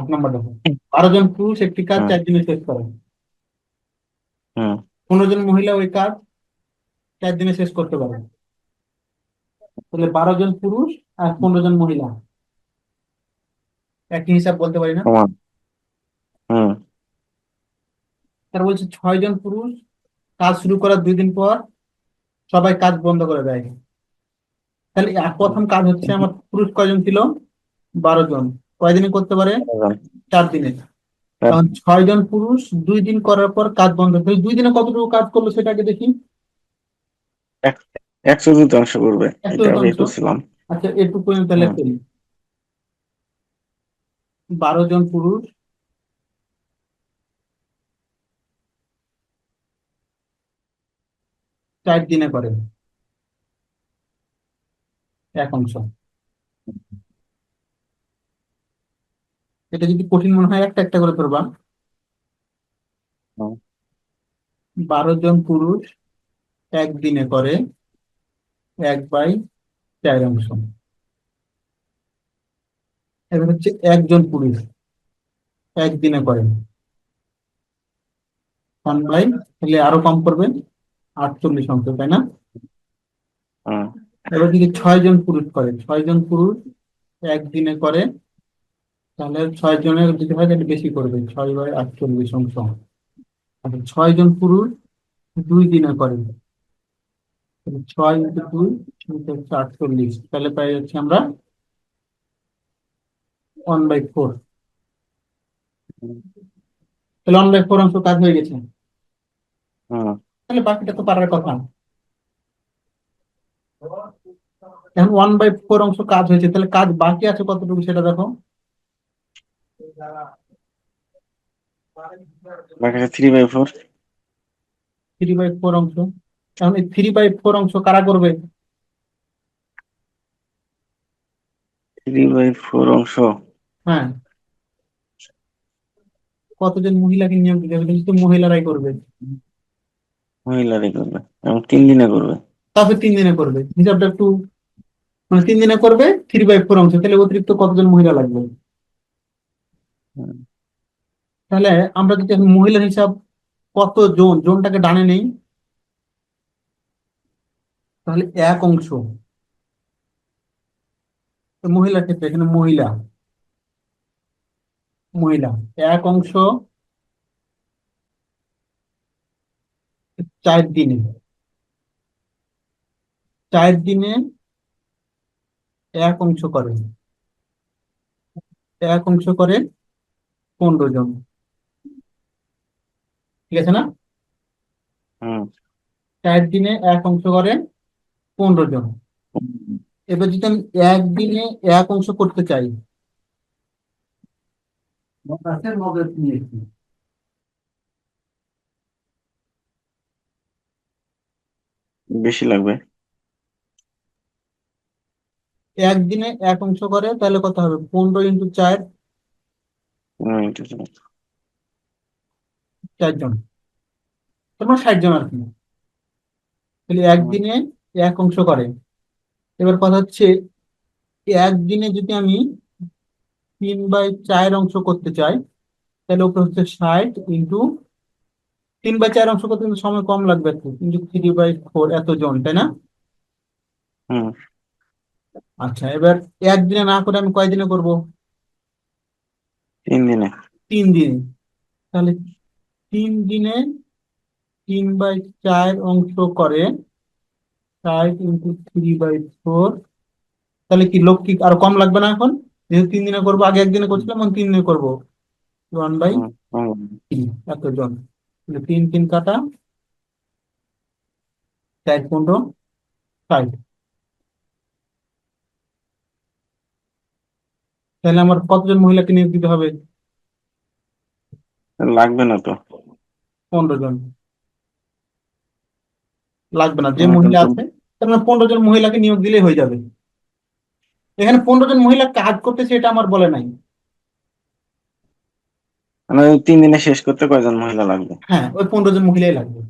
আট নম্বর দেখো বারো জন পুরুষ একটি কাজ হুম। চার দিনে শেষ করে। পনেরো জন মহিলা ওই কাজ চার দিনে শেষ করতে পারে। তাহলে বারো জন পুরুষ আর পনেরো জন মহিলা। একই হিসাব বলতে পারি না? হুম তার বলছে ছয় জন পুরুষ কাজ শুরু করার দুই দিন পর সবাই কাজ বন্ধ করে দেয়। তাহলে প্রথম কাজ হচ্ছে আমার পুরুষ কয়জন ছিল? বারো জন। কয়দিনে করতে পারে? চার দিনে। কারণ ছয় জন পুরুষ দুই দিন করার পর কাজ বন্ধ দুই দিনে কতটুকু কাজ করল সেটাকে দেখি। এক চতুর্থাংশ করবে আচ্ছা এটুকু তাহলে করি। বারো জন পুরুষ। চার দিনে করে। এক অংশ। এটা যদি কঠিন মনে হয় একটা একটা করে করবা বারো জন পুরুষ একদিনে করে এক বাই চার অংশ। এবার হচ্ছে একজন পুরুষ একদিনে করে। ওয়ান বাই তাহলে আরও কম করবেন আটচল্লিশ অংশ তাই না? এবার যদি ছয় জন পুরুষ করে ছয় জন পুরুষ একদিনে করে তাহলে ছয় জনের যদি হয় তাহলে বেশি করবে ছয় বাই আটচল্লিশ অংশ। আর ছয় জন পুরুষ দুই দিনে করে ছয় ইন্টু দুই হচ্ছে আটচল্লিশ। তাহলে পাই যাচ্ছে আমরা ওয়ান বাই ফোর তাহলে ওয়ান বাই ফোর অংশ কাজ হয়ে গেছে। হুম তাহলে বাকিটা তো পারার কথা। এখন ওয়ান বাই ফোর অংশ কাজ হয়েছে তাহলে কাজ বাকি আছে কতটুকু সেটা দেখো। বাকি three by four three by four অংশ। এখন এই থ্রি বাই ফোর অংশ কারা করবে? থ্রি বাই ফোর অংশ। হ্যাঁ। কতজন মহিলাকে নিয়োগ দিতে হবে? কিন্তু মহিলারাই করবে। মহিলারাই করবে এবং তিন দিনে করবে। তারপরে তিন দিনে করবে। হিসাবটা একটু মানে তিন দিনে করবে থ্রি বাই ফোর অংশ। তাহলে অতিরিক্ত কতজন মহিলা লাগবে। তাহলে আমরা যদি মহিলার হিসাব কত জন, জনটাকে ডানে নেই? তাহলে এক অংশ। মহিলার ক্ষেত্রে এখানে মহিলা। মহিলা, এক অংশ। চার দিনে। চার দিনে এক অংশ করে। এক অংশ করে পনেরো জন। ঠিক আছে না? দিনে এক অংশ করে পনেরো জন। এবার যদি আমি একদিনে এক অংশ করতে চাই। নিয়েছি বেশি লাগবে। একদিনে এক অংশ করে তাহলে কত হবে? পনেরো ইন্টু চার। চারজন তোমার ষাট জন আর কি। তাহলে একদিনে এক অংশ করে। এবার কথা হচ্ছে একদিনে যদি আমি তিন বাই চার অংশ করতে চাই তাহলে উপরে হচ্ছে ষাট ইন্টু তিন বাই চার অংশ করতে কিন্তু সময় কম লাগবে একটু কিন্তু থ্রি বাই ফোর এত জন তাই না? আচ্ছা এবার একদিনে না করে আমি কয়দিনে করব? তিন দিনে। তিন দিনে। তাহলে তিন দিনে তিন বাই চার অংশ করে ষাট ইন্টু থ্রি বাই ফোর তাহলে কি লোক কি আরও কম লাগবে না এখন? যেহেতু তিন দিনে করব আগে একদিনে করছিলাম এখন তিন দিনে করব। ওয়ান বাই এতজন তিন তিন কাটা চার পনেরো ষাট। তাহলে আমার কতজন মহিলাকে নিয়োগ দিতে হবে? লাগবে না তো। পনেরো জন। লাগবে না। যে মহিলা আছে তার মানে পনেরো জন মহিলাকে নিয়োগ দিলেই হয়ে যাবে। এখানে পনেরো জন মহিলা কাজ করতেছে এটা আমার বলে নাই। মানে তিন দিনে শেষ করতে কয়জন মহিলা লাগবে? হ্যাঁ ওই পনেরো জন মহিলাই লাগবে।